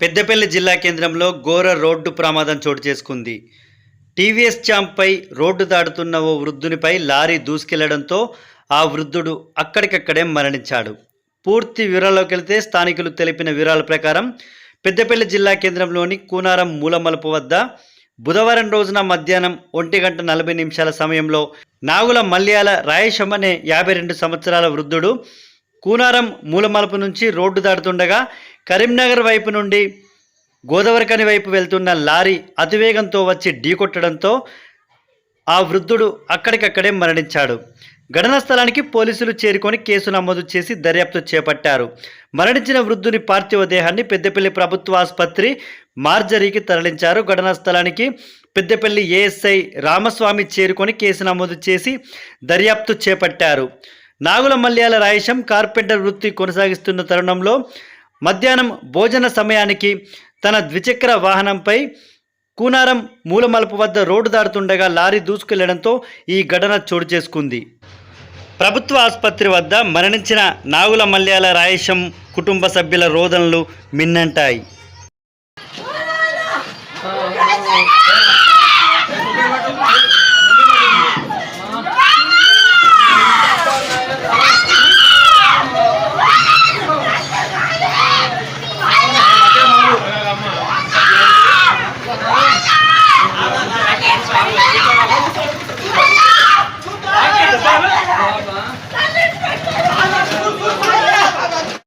పెద్దపల్లి జిల్లా కేంద్రంలో ఘోర రోడ్డు ప్రమాదం చోటు చేసుకుంది. టీవీఎస్ చాంపై రోడ్డు దాటుతున్న ఓ వృద్ధునిపై లారీ దూసుకెళ్ళడంతో ఆ వృద్ధుడు అక్కడికక్కడే మరణించాడు. పూర్తి వివరాల్లోకి వెళితే స్థానికులు తెలిపిన వివరాల ప్రకారం పెద్దపల్లి జిల్లా కేంద్రంలోని కూనారం మూలమలుపు వద్ద బుధవారం రోజున మధ్యాహ్నం ఒంటి గంట నలభై నిమిషాల సమయంలో నాగుల మల్యాల రాయేశం అనే యాభై రెండు సంవత్సరాల వృద్ధుడు కూనారం మూలమలుపు నుంచి రోడ్డు దాటుతుండగా కరీంనగర్ వైపు నుండి గోదావరికని వైపు వెళ్తున్న లారీ అతివేగంతో వచ్చి ఢీకొట్టడంతో ఆ వృద్ధుడు అక్కడికక్కడే మరణించాడు. ఘటనా స్థలానికి పోలీసులు చేరుకొని కేసు నమోదు చేసి దర్యాప్తు చేపట్టారు. మరణించిన వృద్ధుని పార్థివ దేహాన్ని పెద్దపల్లి ప్రభుత్వ ఆసుపత్రి మార్జరీకి తరలించారు. ఘటనా స్థలానికి పెద్దపల్లి ఏఎస్ఐ రామస్వామి చేరుకొని కేసు నమోదు చేసి దర్యాప్తు చేపట్టారు. నాగుల మల్యాల రాయశం కార్పెంటర్ వృత్తి కొనసాగిస్తున్న తరుణంలో మధ్యాహ్నం భోజన సమయానికి తన ద్విచక్ర వాహనంపై కూనారం మూలమలుపు వద్ద రోడ్డు దాడుతుండగా లారీ దూసుకెళ్ళడంతో ఈ ఘటన చోటు చేసుకుంది. ప్రభుత్వ ఆసుపత్రి వద్ద మరణించిన నాగుల మల్యాల రాయశం కుటుంబ సభ్యుల రోదనలు మిన్నంటాయి.